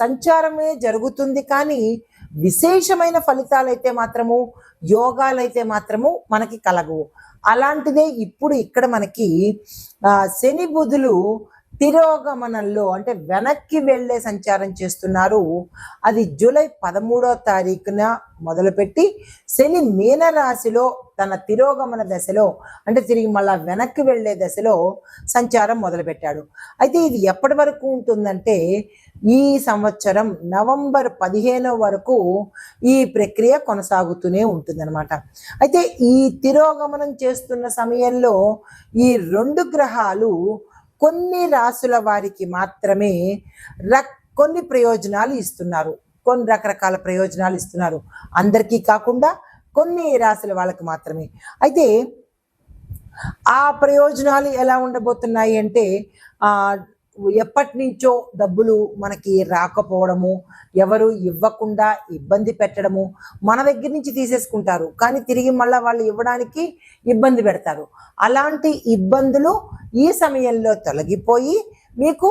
సంచారమే జరుగుతుంది కానీ విశేషమైన ఫలితాలైతే మాత్రము యోగాలైతే మాత్రము మనకి కలగవు. అలాంటిదే ఇప్పుడు ఇక్కడ మనకి శని బుధులు తిరోగమనంలో అంటే వెనక్కి వెళ్ళే సంచారం చేస్తున్నారు. అది జూలై పదమూడో తారీఖున మొదలుపెట్టి శని మీనరాశిలో తన తిరోగమన దశలో అంటే తిరిగి మళ్ళా వెనక్కి వెళ్ళే దశలో సంచారం మొదలుపెట్టాడు. అయితే ఇది ఎప్పటి వరకు ఉంటుందంటే ఈ సంవత్సరం నవంబర్ పదిహేనో వరకు ఈ ప్రక్రియ కొనసాగుతూనే ఉంటుందన్నమాట. అయితే ఈ తిరోగమనం చేస్తున్న సమయంలో ఈ రెండు గ్రహాలు కొన్ని రాసుల వారికి మాత్రమే రక్ కొన్ని ప్రయోజనాలు ఇస్తున్నారు. కొన్ని రకరకాల ప్రయోజనాలు ఇస్తున్నారు. అందరికీ కాకుండా కొన్ని రాశుల వాళ్ళకి మాత్రమే. అయితే ఆ ప్రయోజనాలు ఎలా ఉండబోతున్నాయి అంటే ఆ ఎప్పటి నుంచో డబ్బులు మనకి రాకపోవడము ఎవరు ఇవ్వకుండా ఇబ్బంది పెట్టడము మన దగ్గర నుంచి తీసేసుకుంటారు. కానీ తిరిగి మళ్ళీ వాళ్ళు ఇవ్వడానికి ఇబ్బంది పెడతారు. అలాంటి ఇబ్బందులు ఈ సమయంలో తొలగిపోయి మీకు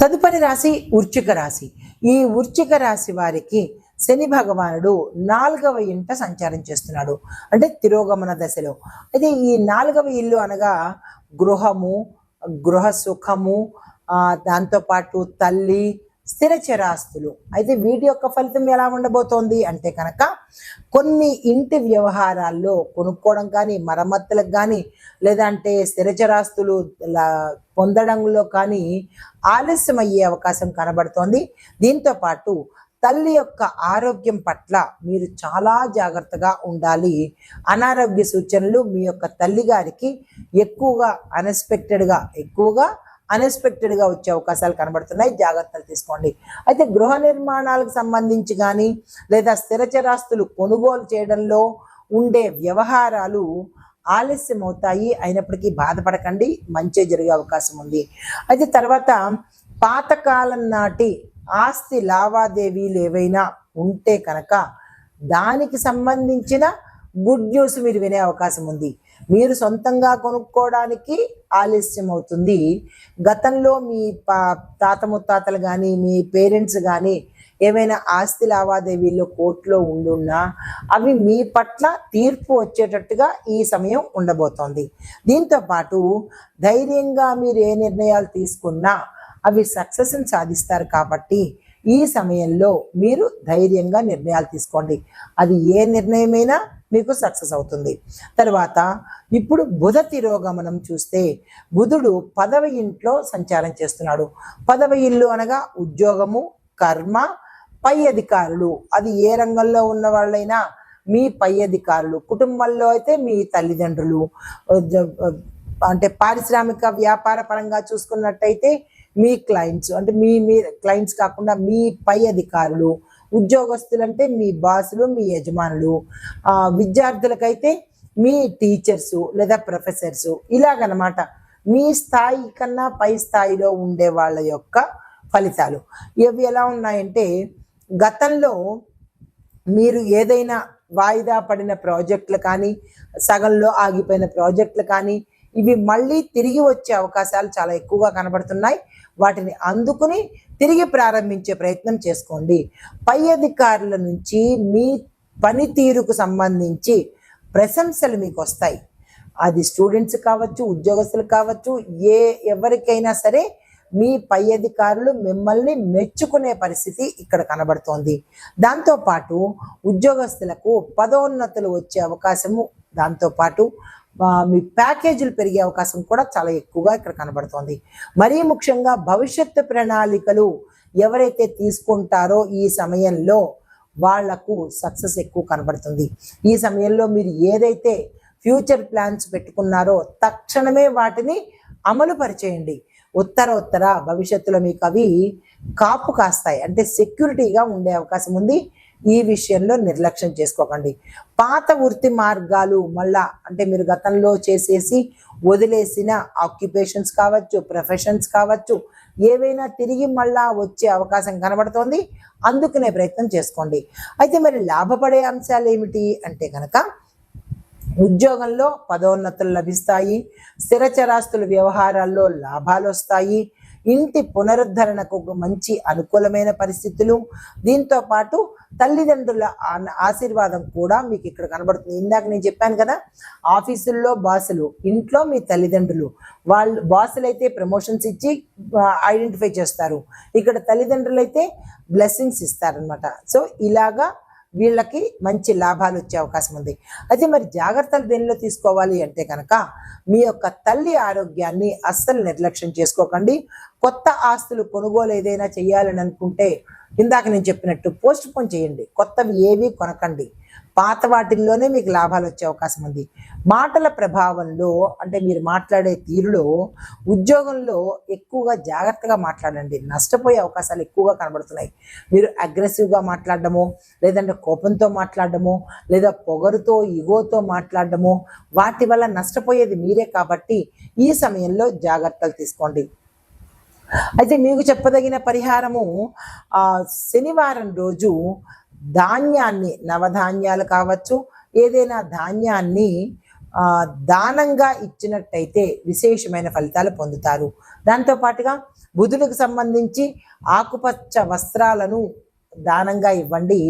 తదుపరి రాశి ఉర్చిక రాశి. ఈ ఉర్చిక రాశి వారికి శని భగవానుడు నాలుగవ ఇంట సంచారం చేస్తున్నాడు. అంటే తిరోగమన దశలో. అయితే ఈ నాలుగవ ఇల్లు అనగా గృహము గృహ సుఖము దాంతోపాటు తల్లి స్థిర చరాస్తులు అయితే వీటి యొక్క ఫలితం ఎలా ఉండబోతోంది అంటే కనుక కొన్ని ఇంటి వ్యవహారాల్లో కొనుక్కోవడం కానీ మరమ్మతులకు కానీ లేదంటే స్థిర చరాస్తులు పొందడంలో కానీ ఆలస్యం అయ్యే అవకాశం కనబడుతోంది. దీంతో పాటు తల్లి యొక్క ఆరోగ్యం పట్ల మీరు చాలా జాగ్రత్తగా ఉండాలి. అనారోగ్య సూచనలు మీ యొక్క తల్లి గారికి ఎక్కువగా అన్ఎక్స్పెక్టెడ్గా ఎక్కువగా అన్ఎక్స్పెక్టెడ్గా వచ్చే అవకాశాలు కనబడుతున్నాయి. జాగ్రత్తలు తీసుకోండి. అయితే గృహ నిర్మాణాలకు సంబంధించి కానీ లేదా స్థిరచరాస్తులు కొనుగోలు చేయడంలో ఉండే వ్యవహారాలు ఆలస్యం అవుతాయి అయినప్పటికీ బాధపడకండి. మంచి జరిగే అవకాశం ఉంది. అయితే తర్వాత పాతకాలం నాటి ఆస్తి లావాదేవీలు ఏవైనా ఉంటే కనుక దానికి సంబంధించిన గుడ్ న్యూస్ మీరు వినే అవకాశం ఉంది. మీరు సొంతంగా కొనుక్కోవడానికి ఆలస్యం అవుతుంది గతంలో మీ పా తాత ముత్తాతలు కానీ మీ పేరెంట్స్ కానీ ఏమైనా ఆస్తి లావాదేవీల్లో కోర్టులో ఉండున్నా అవి మీ పట్ల తీర్పు వచ్చేటట్టుగా ఈ సమయం ఉండబోతోంది. దీంతో పాటు ధైర్యంగా మీరు ఏ నిర్ణయాలు తీసుకున్నా అవి సక్సెస్ని సాధిస్తారు కాబట్టి ఈ సమయంలో మీరు ధైర్యంగా నిర్ణయాలు తీసుకోండి. అది ఏ నిర్ణయమైనా మీకు సక్సెస్ అవుతుంది. తర్వాత ఇప్పుడు బుధ తిరోగమనం చూస్తే బుధుడు పదవ ఇంట్లో సంచారం చేస్తున్నాడు. పదవ ఇల్లు అనగా ఉద్యోగము కర్మ పై అధికారులు. అది ఏ రంగంలో ఉన్న వాళ్ళైనా మీ పై అధికారులు. కుటుంబంలో అయితే మీ తల్లిదండ్రులు. అంటే పారిశ్రామిక వ్యాపార పరంగా చూసుకున్నట్టయితే మీ క్లయింట్స్ అంటే మీ మీ క్లయింట్స్ కాకుండా మీ పై అధికారులు. ఉద్యోగస్తులంటే మీ బాసులు మీ యజమానులు ఆ, విద్యార్థులకైతే మీ టీచర్స్ లేదా ప్రొఫెసర్స్ ఇలాగనమాట మీ స్థాయి కన్నా పై స్థాయిలో ఉండే వాళ్ళ యొక్క ఫలితాలు. ఇవి ఎలా ఉన్నాయంటే గతంలో మీరు ఏదైనా వాయిదా పడిన ప్రాజెక్టులు కానీ సగంలో ఆగిపోయిన ప్రాజెక్టులు కానీ ఇవి మళ్ళీ తిరిగి వచ్చే అవకాశాలు చాలా ఎక్కువగా కనబడుతున్నాయి. వాటిని అందుకుని తిరిగి ప్రారంభించే ప్రయత్నం చేసుకోండి. పై అధికారుల నుంచి మీ పనితీరుకు సంబంధించి ప్రశంసలు మీకు వస్తాయి. అది స్టూడెంట్స్ కావచ్చు ఉద్యోగస్తులు కావచ్చు ఏ ఎవరికైనా సరే మీ పై అధికారులు మిమ్మల్ని మెచ్చుకునే పరిస్థితి ఇక్కడ కనబడుతోంది. దాంతోపాటు ఉద్యోగస్తులకు పదోన్నతులు వచ్చే అవకాశము దాంతోపాటు మీ ప్యాకేజీలు పెరిగే అవకాశం కూడా చాలా ఎక్కువగా ఇక్కడ కనబడుతోంది. మరీ ముఖ్యంగా భవిష్యత్తు ప్రణాళికలు ఎవరైతే తీసుకుంటారో ఈ సమయంలో వాళ్ళకు సక్సెస్ ఎక్కువ కనబడుతుంది. ఈ సమయంలో మీరు ఏదైతే ఫ్యూచర్ ప్లాన్స్ పెట్టుకున్నారో తక్షణమే వాటిని అమలు పరిచేయండి. ఉత్తర ఉత్తర భవిష్యత్తులో మీకు అవి కాపు కాస్తాయి. అంటే సెక్యూరిటీగా ఉండే అవకాశం ఉంది. ఈ విషయంలో నిర్లక్ష్యం చేసుకోకండి. పాత వృత్తి మార్గాలు మళ్ళా అంటే మీరు గతంలో చేసేసి వదిలేసిన ఆక్యుపేషన్స్ కావచ్చు ప్రొఫెషన్స్ కావచ్చు ఏవైనా తిరిగి మళ్ళా వచ్చే అవకాశం కనబడుతోంది. అందుకునే ప్రయత్నం చేసుకోండి. అయితే మరి లాభపడే అంశాలు ఏమిటి అంటే కనుక ఉద్యోగంలో పదోన్నతులు లభిస్తాయి స్థిర చరాస్తుల వ్యవహారాల్లో లాభాలు వస్తాయి ఇంటి పునరుద్ధరణకు ఒక మంచి అనుకూలమైన పరిస్థితులు. దీంతో పాటు తల్లిదండ్రుల ఆశీర్వాదం కూడా మీకు ఇక్కడ కనబడుతుంది. ఇందాక నేను చెప్పాను కదా ఆఫీసుల్లో బాసులు ఇంట్లో మీ తల్లిదండ్రులు వాళ్ళు బాసులు అయితే ప్రమోషన్స్ ఇచ్చి ఐడెంటిఫై చేస్తారు. ఇక్కడ తల్లిదండ్రులు అయితే బ్లెస్సింగ్స్ ఇస్తారనమాట సో ఇలాగా వీళ్ళకి మంచి లాభాలు వచ్చే అవకాశం ఉంది. అయితే మరి జాగ్రత్తలు దేనిలో తీసుకోవాలి అంటే కనుక మీ యొక్క తల్లి ఆరోగ్యాన్ని అస్సలు నిర్లక్ష్యం చేసుకోకండి. కొత్త ఆస్తులు కొనుగోలు ఏదైనా చేయాలని అనుకుంటే ఇందాక నేను చెప్పినట్టు పోస్ట్ పోన్ చేయండి. కొత్తవి ఏవి కొనకండి. పాత వాటిల్లోనే మీకు లాభాలు వచ్చే అవకాశం ఉంది. మాటల ప్రభావంలో అంటే మీరు మాట్లాడే తీరులో ఉద్యోగంలో ఎక్కువగా జాగ్రత్తగా మాట్లాడండి. నష్టపోయే అవకాశాలు ఎక్కువగా కనబడుతున్నాయి. మీరు అగ్రెసివ్గా మాట్లాడడము లేదంటే కోపంతో మాట్లాడడము లేదా పొగరుతో ఇగోతో మాట్లాడడము వాటి వల్ల నష్టపోయేది మీరే కాబట్టి ఈ సమయంలో జాగ్రత్తలు తీసుకోండి. అయితే మీకు చెప్పదగిన పరిహారము శనివారం రోజు ధాన్యాన్ని నవధాన్యాలు కావచ్చు ఏదైనా ధాన్యాన్ని దానంగా ఇచ్చినట్టయితే విశేషమైన ఫలితాలు పొందుతారు. దాంతో పాటుగా బుధులకు సంబంధించి ఆకుపచ్చ వస్త్రాలను దానంగా ఇవ్వండి.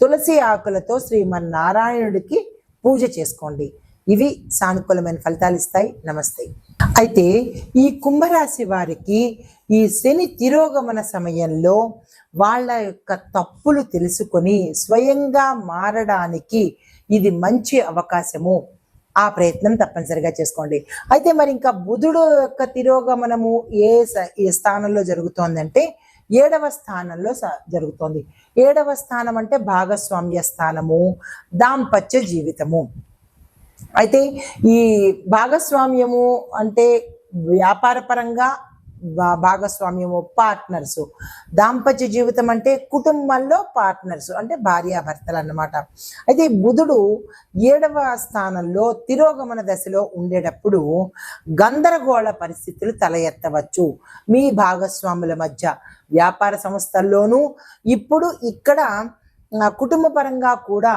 తులసి ఆకులతో శ్రీమన్నారాయణుడికి పూజ చేసుకోండి. ఇవి సానుకూలమైన ఫలితాలు ఇస్తాయి. నమస్తే. అయితే ఈ కుంభరాశి వారికి ఈ శని తిరోగమన సమయంలో వాళ్ళ యొక్క తప్పులు తెలుసుకొని స్వయంగా మారడానికి ఇది మంచి అవకాశము. ఆ ప్రయత్నం తప్పనిసరిగా చేసుకోండి. అయితే మరి ఇంకా బుధుడు యొక్క తిరోగమనము ఏ ఏ స్థానంలో జరుగుతోందంటే ఏడవ స్థానంలో స- జరుగుతోంది. ఏడవ స్థానం అంటే భాగస్వామ్య స్థానము దాంపత్య జీవితము. అయితే ఈ భాగస్వామ్యము అంటే వ్యాపారపరంగా భాగస్వామ్యము పార్ట్నర్స్ దాంపత్య జీవితం అంటే కుటుంబంలో పార్ట్నర్స్ అంటే భార్యాభర్తలు అన్నమాట. అయితే బుధుడు ఏడవ స్థానంలో తిరోగమన దశలో ఉండేటప్పుడు గందరగోళ పరిస్థితులు తల ఎత్తవచ్చు మీ భాగస్వాముల మధ్య వ్యాపార సంస్థల్లోనూ. ఇప్పుడు ఇక్కడ కుటుంబపరంగా కుటుంబ పరంగా కూడా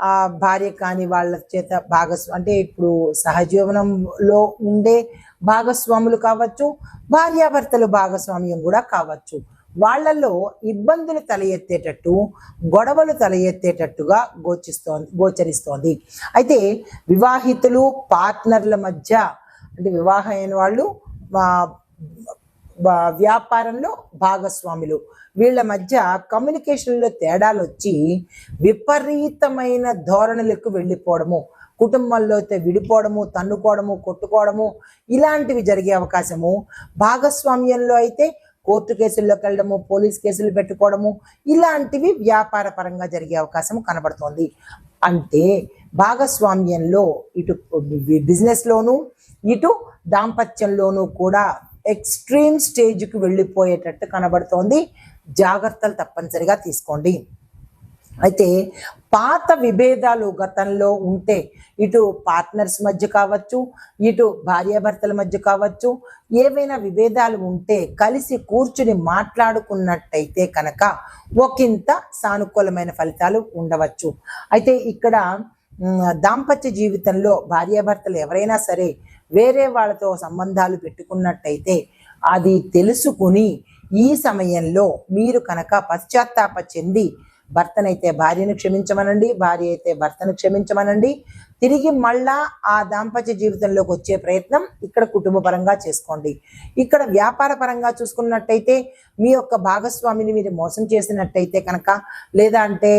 ఆ భార్య కాని వాళ్ళ చేత భాగస్వా అంటే ఇప్పుడు సహజీవనంలో ఉండే భాగస్వాములు కావచ్చు భార్యాభర్తలు భాగస్వామ్యం కూడా కావచ్చు. వాళ్ళలో ఇబ్బందులు తల ఎత్తేటట్టు గొడవలు తల ఎత్తేటట్టుగా గోచిస్తోంది గోచరిస్తోంది. అయితే వివాహితులు పార్ట్నర్ల మధ్య అంటే వివాహమైన వాళ్ళు వ్యాపారంలో భాగస్వాములు. వీళ్ళ మధ్య కమ్యూనికేషన్లో తేడాలు వచ్చి విపరీతమైన ధోరణులకు వెళ్ళిపోవడము. కుటుంబంలో అయితే విడిపోవడము తన్నుకోవడము కొట్టుకోవడము ఇలాంటివి జరిగే అవకాశము. భాగస్వామ్యంలో అయితే కోర్టు కేసుల్లోకి వెళ్ళడము పోలీస్ కేసులు పెట్టుకోవడము ఇలాంటివి వ్యాపార పరంగా జరిగే అవకాశం కనబడుతోంది. అంటే భాగస్వామ్యంలో ఇటు బిజినెస్లోను ఇటు దాంపత్యంలోనూ కూడా ఎక్స్ట్రీమ్ స్టేజ్కి వెళ్ళిపోయేటట్టు కనబడుతోంది. జాగ్రత్తలు తప్పనిసరిగా తీసుకోండి. అయితే పాత విభేదాలు గతంలో ఉంటే ఇటు పార్ట్నర్స్ మధ్య కావచ్చు ఇటు భార్యాభర్తల మధ్య కావచ్చు ఏవైనా విభేదాలు ఉంటే కలిసి కూర్చుని మాట్లాడుకున్నట్టయితే కనుక ఒకంత సానుకూలమైన ఫలితాలు ఉండవచ్చు. అయితే ఇక్కడ దాంపత్య జీవితంలో భార్యాభర్తలు ఎవరైనా సరే వేరే వాళ్ళతో సంబంధాలు పెట్టుకున్నట్టయితే అది తెలుసుకుని ఈ సమయంలో మీరు కనుక పశ్చాత్తాప చెంది భర్తనైతే భార్యను క్షమించమనండి భార్య అయితే భర్తను క్షమించమనండి. తిరిగి మళ్ళా ఆ దాంపత్య జీవితంలోకి వచ్చే ప్రయత్నం ఇక్కడ కుటుంబ పరంగా చేసుకోండి. ఇక్కడ వ్యాపార పరంగా చూసుకున్నట్టయితే మీ యొక్క భాగస్వామిని మీరు మోసం చేసినట్టయితే కనుక లేదా అంటే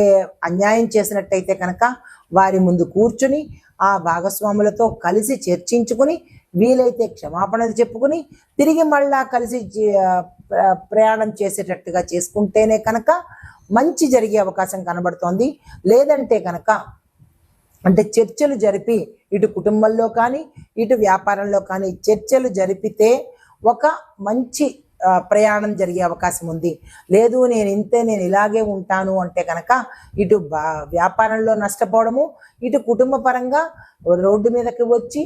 అన్యాయం చేసినట్టయితే కనుక వారి ముందు కూర్చుని ఆ భాగస్వాములతో కలిసి చర్చించుకుని వీలైతే క్షమాపణలు చెప్పుకుని తిరిగి మళ్ళా కలిసి ప్రయాణం చేసేటట్టుగా చేసుకుంటేనే కనుక మంచి జరిగే అవకాశం కనబడుతోంది. లేదంటే కనుక అంటే చర్చలు జరిపి ఇటు కుటుంబంలో కానీ ఇటు వ్యాపారంలో కానీ చర్చలు జరిపితే ఒక మంచి ప్రయాణం జరిగే అవకాశం ఉంది. లేదు నేను ఇంతే నేను ఇలాగే ఉంటాను అంటే కనుక ఇటు వ్యాపారంలో నష్టపోవడము ఇటు కుటుంబ పరంగా రోడ్డు మీదకి వచ్చి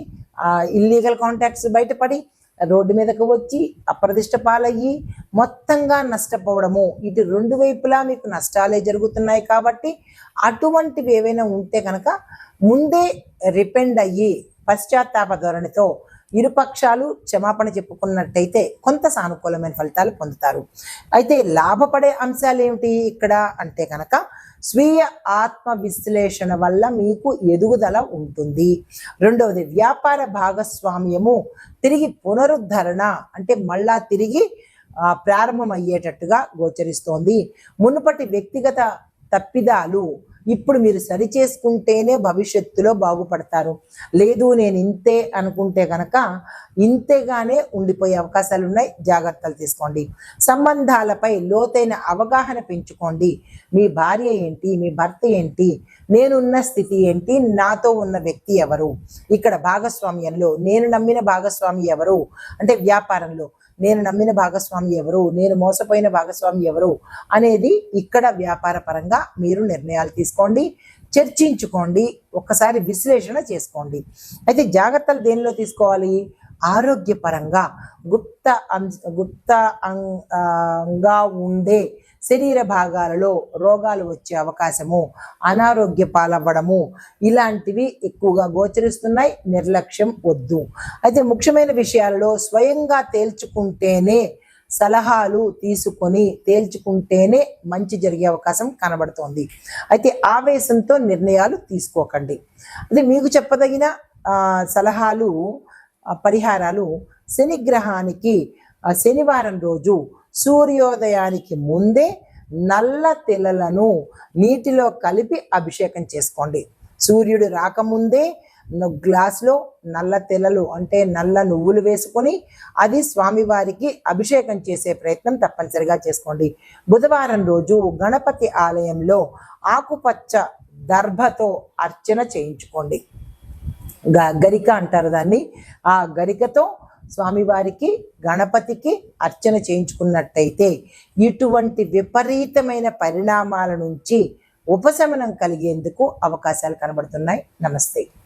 ఇల్లీగల్ కాంటాక్ట్స్ బయటపడి రోడ్డు మీదకు వచ్చి అప్రదిష్ట పాలయ్యి మొత్తంగా నష్టపోవడము. ఇటు రెండు వైపులా మీకు నష్టాలే జరుగుతున్నాయి కాబట్టి అటువంటివి ఏవైనా ఉంటే కనుక ముందే రిపెండ్ అయ్యి పశ్చాత్తాప ధోరణితో ఇరుపక్షాలు క్షమాపణ చెప్పుకున్నట్టయితే కొంత సానుకూలమైన ఫలితాలు పొందుతారు. అయితే లాభపడే అంశాలు ఏమిటి ఇక్కడ అంటే కనుక స్వీయ ఆత్మ విశ్లేషణ వల్ల మీకు ఎదుగుదల ఉంటుంది. రెండవది వ్యాపార భాగస్వామ్యము తిరిగి పునరుద్ధరణ అంటే మళ్ళా తిరిగి ప్రారంభమయ్యేటట్టుగా గోచరిస్తోంది. మునుపటి వ్యక్తిగత తప్పిదాలు ఇప్పుడు మీరు సరి చేసుకుంటేనే భవిష్యత్తులో బాగుపడతారు. లేదు నేను ఇంతే అనుకుంటే కనుక ఇంతేగానే ఉండిపోయే అవకాశాలు ఉన్నాయి జాగ్రత్తలు తీసుకోండి. సంబంధాలపై లోతైన అవగాహన పెంచుకోండి. మీ భార్య ఏంటి? మీ భర్త ఏంటి? నేనున్న స్థితి ఏంటి? నాతో ఉన్న వ్యక్తి ఎవరు? ఇక్కడ భాగస్వామ్యంలో నేను నమ్మిన భాగస్వామి ఎవరు? అంటే వ్యాపారంలో నేను నమ్మిన భాగస్వామి ఎవరు? నేను మోసపోయిన భాగస్వామి ఎవరు? అనేది ఇక్కడ వ్యాపార పరంగా మీరు నిర్ణయాలు తీసుకోండి చర్చించుకోండి ఒక్కసారి విశ్లేషణ చేసుకోండి. అయితే జాగ్రత్తలు దేనిలో తీసుకోవాలి? ఆరోగ్యపరంగా గుప్త గుప్త అం- గా ఉండే శరీర భాగాలలో రోగాలు వచ్చే అవకాశము అనారోగ్య పాలవ్వడము ఇలాంటివి ఎక్కువగా గోచరిస్తున్నాయి నిర్లక్ష్యం వద్దు. అయితే ముఖ్యమైన విషయాలలో స్వయంగా తేల్చుకుంటేనే సలహాలు తీసుకొని తేల్చుకుంటేనే మంచి జరిగే అవకాశం కనబడుతోంది. అయితే ఆవేశంతో నిర్ణయాలు తీసుకోకండి. అది మీకు చెప్పదగిన సలహాలు పరిహారాలు శనిగ్రహానికి శనివారం రోజు సూర్యోదయానికి ముందే నల్ల తెల్లలను నీటిలో కలిపి అభిషేకం చేసుకోండి. సూర్యుడు రాకముందే గ్లాస్లో నల్ల తెల్లలు అంటే నల్ల నువ్వులు వేసుకొని అది స్వామివారికి అభిషేకం చేసే ప్రయత్నం తప్పనిసరిగా చేసుకోండి. బుధవారం రోజు గణపతి ఆలయంలో ఆకుపచ్చ దర్భతో అర్చన చేయించుకోండి. గరిక అంటారు దాన్ని. ఆ గరికతో స్వామివారికి గణపతికి అర్చన చేయించుకున్నట్టయితే ఇటువంటి విపరీతమైన పరిణామాల నుంచి ఉపశమనం కలిగేందుకు అవకాశాలు కనబడుతున్నాయి. నమస్తే.